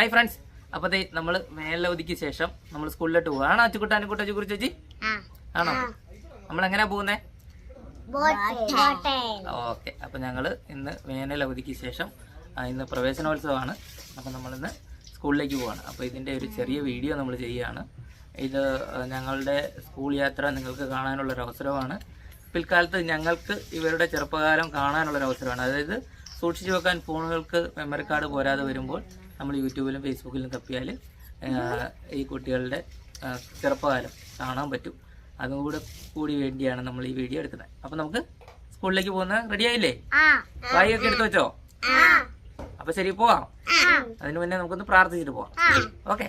Hi friends അപ്പൊ ദേ നമ്മൾ മേലവധിക്ക് ശേഷം നമ്മൾ സ്കൂളിലോട്ട് പോവാ. ആണോ അച്ചുക്കുട്ട അനുക്കുട്ട അച്ചുക്കുറി ചേച്ചി? ആണോ? നമ്മൾ എങ്ങനെയാ പോകുന്നേ? ഓക്കെ. അപ്പൊ ഞങ്ങൾ ഇന്ന് വേനലവധിക്ക് ശേഷം ഇന്ന് പ്രവേശനോത്സവമാണ്. അപ്പൊ നമ്മളിന്ന് സ്കൂളിലേക്ക് പോവാണ്. അപ്പൊ ഇതിന്റെ ഒരു ചെറിയ വീഡിയോ നമ്മൾ ചെയ്യുകയാണ്. ഇത് ഞങ്ങളുടെ സ്കൂൾ യാത്ര നിങ്ങൾക്ക് കാണാനുള്ള ഒരു അവസരമാണ്. പിൽക്കാലത്ത് ഞങ്ങൾക്ക് ഇവരുടെ ചെറുപ്പകാലം കാണാനുള്ള ഒരു അവസരമാണ്. അതായത് സൂക്ഷിച്ചു വെക്കാൻ ഫോണുകൾക്ക് മെമ്മറി കാർഡ് പോരാതെ വരുമ്പോൾ നമ്മൾ യൂട്യൂബിലും ഫേസ്ബുക്കിലും തപ്പിയാൽ ഈ കുട്ടികളുടെ ചെറുപ്പകാലം കാണാൻ പറ്റും. അതും കൂടെ കൂടി വേണ്ടിയാണ് നമ്മൾ ഈ വീഡിയോ എടുക്കുന്നത്. അപ്പൊ നമുക്ക് സ്കൂളിലേക്ക് പോകുന്ന റെഡി ആയില്ലേ? ബായി ഒക്കെ എടുത്തു വെച്ചോ? അപ്പൊ ശരി പോവാം. അതിനു മുന്നേ നമുക്കൊന്ന് പ്രാർത്ഥിച്ചിട്ട് പോവാം. ഓക്കെ?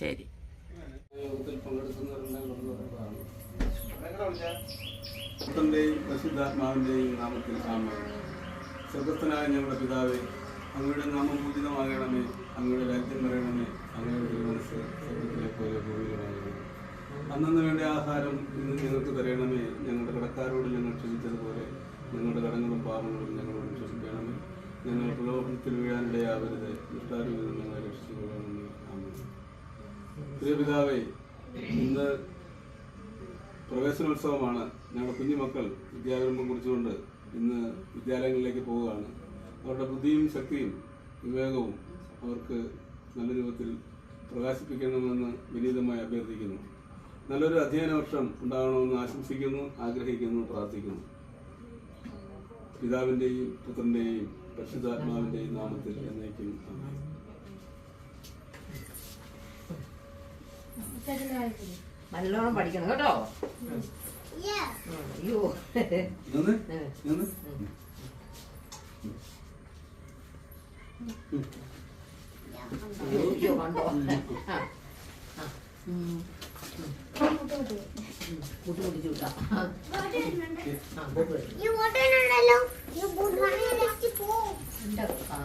ശരി. നാമത്തിൽ സ്വർഗസ്ഥനായ ഞങ്ങളുടെ പിതാവേ അങ്ങയുടെ നാമം പൂജിതമാകണമേ. അങ്ങയുടെ രാജ്യം വരണമേ. അങ്ങയുടെ തിരുമനസ് സ്വർഗത്തിലെ പോലെ ഭൂമിയിലുമാകണമേ അന്നു വേണ്ട ആഹാരം ഇന്ന് ഞങ്ങൾക്ക് തരണമേ. ഞങ്ങളുടെ കടക്കാരോട് ഞങ്ങൾ ക്ഷമിച്ചതുപോലെ ഞങ്ങളുടെ കടങ്ങളും പാപങ്ങളും ഞങ്ങളോട് ക്ഷമിക്കണമേ ഞങ്ങൾ പ്രലോഭനത്തിൽ വീഴാനിടയാവരുത് ദുഷ്ടാരൂപിൽ ഞങ്ങളെ രക്ഷിച്ചുകൊള്ളണമെന്ന് ആമേൻ. പ്രിയപിതാവേ ഇന്ന് പ്രവേശനോത്സവമാണ്. ഞങ്ങളുടെ കുഞ്ഞുമക്കൾ വിദ്യാരംഭം കുറിച്ചുകൊണ്ട് ഇന്ന് വിദ്യാലയങ്ങളിലേക്ക് പോവുകയാണ്. അവരുടെ ബുദ്ധിയും ശക്തിയും വിവേകവും അവർക്ക് നല്ല രൂപത്തിൽ പ്രകാശിപ്പിക്കണമെന്ന് വിനീതമായി അഭ്യർത്ഥിക്കുന്നു. നല്ലൊരു അധ്യയന വർഷം ഉണ്ടാകണമെന്ന് ആശംസിക്കുന്നു ആഗ്രഹിക്കുന്നു പ്രാർത്ഥിക്കുന്നു. പിതാവിന്റെയും പുത്രന്റെയും പരിശുദ്ധാത്മാവിന്റെയും നാമത്തിൽ എന്നേക്കും ആമേൻ. നല്ലോണം പഠിക്കണം കേട്ടോ. അയ്യോ. നിന്ന് നിന്ന് അയ്യോ കണ്ടോ ആ, ആ, ഉം, ഉം, കൂട്ടി കുടിച്ചു വിട്ടാ ആ, ആ, ബോബ് വരും. ഉണ്ട്. ആ,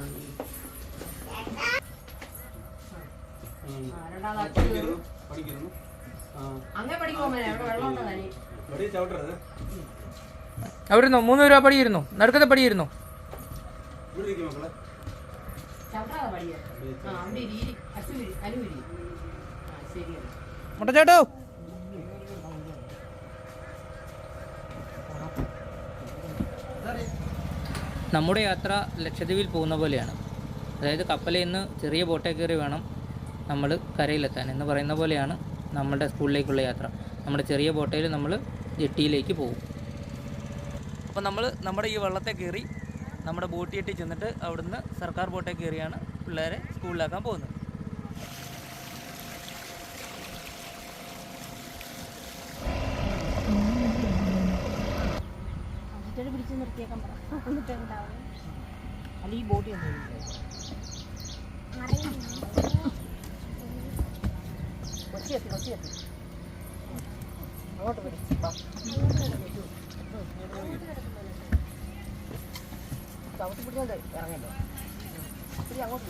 ആ, രണ്ടാമത് അച്ഛൻ പഠിക്കുന്നു പഠിക്കുന്നു ആ അങ്ങനെ അവിടെ വെള്ളം ഉണ്ടോ തനി വടി ചവിട്ടരുത് അവിടെ ഇരുന്നോ മൂന്ന് രൂപ പടിയിരുന്നു നടുക്കത്തെ പടിയിരുന്നു ചവിട്ടാതെ ആ അവിടെ ഇരി ശരിയാണ് മുട്ടച്ചേട്ടോ. നമ്മുടെ യാത്ര ലക്ഷദ്വീപിൽ പോകുന്ന പോലെയാണ്. അതായത് കപ്പലിൽ നിന്ന് ചെറിയ ബോട്ടേ കയറി വേണം നമ്മൾ കരയിലെത്താൻ എന്ന് പറയുന്ന പോലെയാണ് നമ്മുടെ സ്കൂളിലേക്കുള്ള യാത്ര. നമ്മുടെ ചെറിയ ബോട്ടയിൽ നമ്മൾ ജെട്ടിയിലേക്ക് പോകും. അപ്പോൾ നമ്മൾ നമ്മുടെ ഈ വെള്ളത്തെ കയറി നമ്മുടെ ബോട്ട് ജെട്ടി ചെന്നിട്ട് അവിടുന്ന് സർക്കാർ ബോട്ടേ കയറിയാണ് പിള്ളേരെ സ്കൂളിലാക്കാൻ പോകുന്നത്. പിടിച്ചു നിർത്തിയേക്കാൻ അല്ല ഈ ബോട്ടി അങ്ങോട്ട് ചവിട്ടി പിടിച്ചോണ്ട് ഇറങ്ങല്ലോ? ഇത്തിരി അങ്ങോട്ട്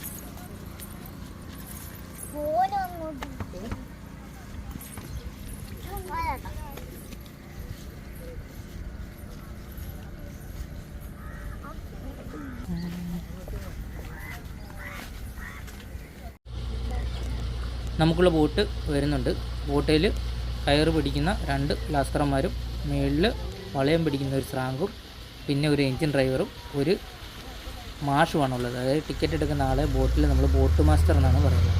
നമുക്കുള്ള ബോട്ട് വരുന്നുണ്ട്. ബോട്ടിൽ കയറ് പിടിക്കുന്ന രണ്ട് ലാസ്കർമാരും മേളിൽ വളയം പിടിക്കുന്ന ഒരു സ്രാങ്കും പിന്നെ ഒരു എൻജിൻ ഡ്രൈവറും ഒരു മാഷുമാണുള്ളത് അതായത് ടിക്കറ്റ് എടുക്കുന്ന ആളെ ബോട്ടിൽ നമ്മൾ ബോട്ട് മാസ്റ്റർ എന്നാണ് പറയുന്നത്.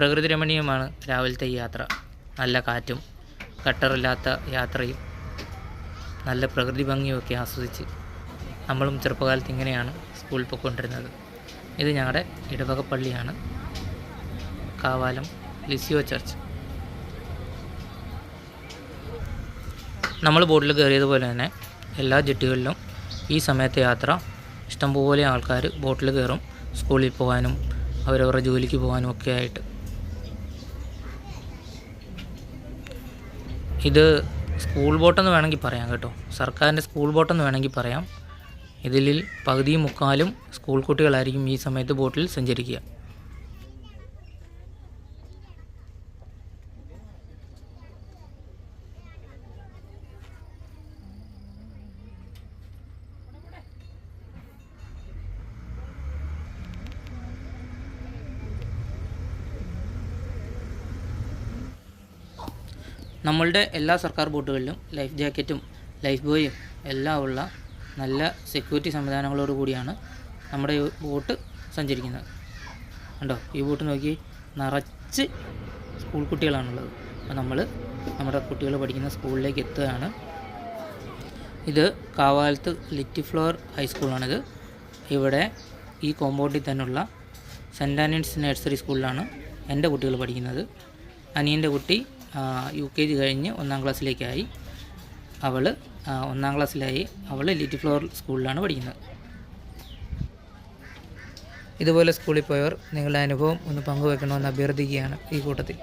പ്രകൃതി രമണീയമാണ് രാവിലത്തെ യാത്ര. നല്ല കാറ്റും കട്ടറില്ലാത്ത യാത്രയും നല്ല പ്രകൃതി ഭംഗിയുമൊക്കെ ആസ്വദിച്ച് നമ്മളും ചെറുപ്പകാലത്ത് ഇങ്ങനെയാണ് സ്കൂളിൽ പോയിക്കൊണ്ടിരുന്നത്. ഇത് ഞങ്ങളുടെ ഇടവക പള്ളിയാണ് കാവാലം ലിസിയോ ചർച്ച്. നമ്മൾ ബോട്ടിൽ കയറിയതുപോലെ തന്നെ എല്ലാ ജെട്ടികളിലും ഈ സമയത്തെ യാത്ര ഇഷ്ടംപോലെ ആൾക്കാർ ബോട്ടിൽ കയറും സ്കൂളിൽ പോകാനും അവരവരുടെ ജോലിക്ക് പോകാനും ഒക്കെ ആയിട്ട്. ഇത് സ്കൂൾ ബോട്ടെന്ന് വേണമെങ്കിൽ പറയാം കേട്ടോ. സർക്കാരിന്റെ സ്കൂൾ ബോട്ടെന്ന് വേണമെങ്കിൽ പറയാം. ഇതിൽ പകുതിയും മുക്കാലും സ്കൂൾ കുട്ടികളായിരിക്കും ഈ സമയത്ത് ബോട്ടിൽ സഞ്ചരിക്കുക. നമ്മളുടെ എല്ലാ സർക്കാർ ബോട്ടുകളിലും ലൈഫ് ജാക്കറ്റും ലൈഫ് ബോയും എല്ലാം ഉള്ള നല്ല സെക്യൂരിറ്റി സംവിധാനങ്ങളോട് കൂടിയാണ് നമ്മുടെ ഈ ബോട്ട് സഞ്ചരിക്കുന്നത്. കണ്ടോ? ഈ ബോട്ട് നോക്കി നിറച്ച് സ്കൂൾ കുട്ടികളാണുള്ളത്. അപ്പോൾ നമ്മൾ നമ്മുടെ കുട്ടികൾ പഠിക്കുന്ന സ്കൂളിലേക്ക് എത്തുകയാണ്. ഇത് കാവാലത്ത് ലിറ്റി ഫ്ലോർ ഹൈസ്കൂളാണിത് ഇവിടെ ഈ കോമ്പൗണ്ടിൽ തന്നെയുള്ള സെന്റ് ആനിയൻസ് നഴ്സറി സ്കൂളിലാണ് എന്റെ കുട്ടികൾ പഠിക്കുന്നത്. അനിയന്റെ കുട്ടി യു കെ ജി കഴിഞ്ഞ് ഒന്നാം ക്ലാസ്സിലേക്കായി അവൾ ഒന്നാം ക്ലാസ്സിലായി അവൾ ലിറ്റി ഫ്ലോർ സ്കൂളിലാണ് പഠിക്കുന്നത്. ഇതുപോലെ സ്കൂളിൽ പോയവർ നിങ്ങളുടെ അനുഭവം ഒന്ന് പങ്കുവെക്കണമെന്ന് അഭ്യർത്ഥിക്കുകയാണ് ഈ കൂട്ടത്തിൽ.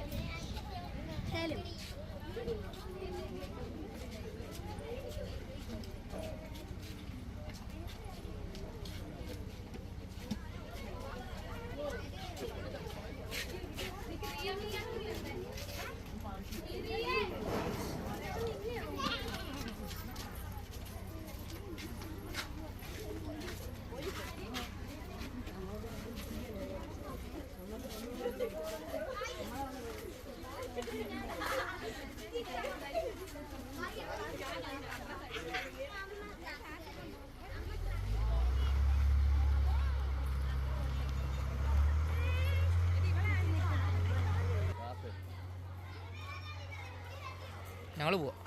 ഞങ്ങൾ പോവാം.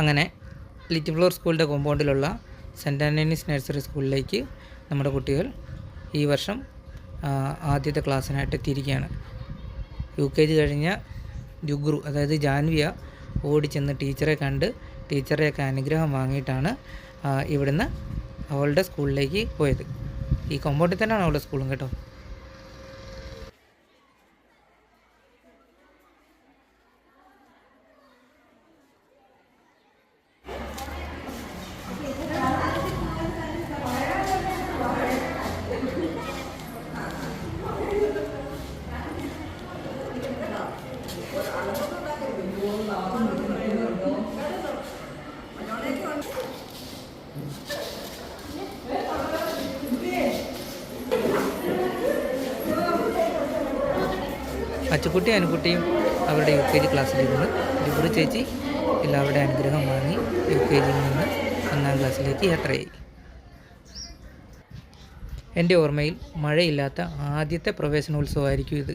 അങ്ങനെ ലിറ്റിൽ ഫ്ലോർ സ്കൂളിന്റെ കോമ്പൗണ്ടിലുള്ള സെന്റ് ആന്റണീസ് നഴ്സറി സ്കൂളിലേക്ക് നമ്മുടെ കുട്ടികൾ ഈ വർഷം ആദ്യത്തെ ക്ലാസ്സിനായിട്ട് എത്തിയിരിക്കുകയാണ്. യു കെ ജി കഴിഞ്ഞ ജുഗ്രു അതായത് ജാൻവിയ ഓടിച്ചെന്ന് ടീച്ചറെ കണ്ട് ടീച്ചറെയൊക്കെ അനുഗ്രഹം വാങ്ങിയിട്ടാണ് ഇവിടുന്ന് അവളുടെ സ്കൂളിലേക്ക് പോയത്. ഈ കോമ്പൗണ്ടിൽ തന്നെയാണ് അവളുടെ സ്കൂളും കേട്ടോ. അച്ചുക്കുട്ടി അനുക്കുട്ടിയും അവരുടെ യു കെ ജി ക്ലാസ്സിലിരുന്ന് ജുബുറി ചേച്ചി എല്ലാവരുടെ അനുഗ്രഹം വാങ്ങി യു കെ ജിയിൽ നിന്ന് ഒന്നാം ക്ലാസ്സിലേക്ക് യാത്രയായി. എന്റെ ഓർമ്മയിൽ മഴയില്ലാത്ത ആദ്യത്തെ പ്രവേശനോത്സവമായിരിക്കും ഇത്.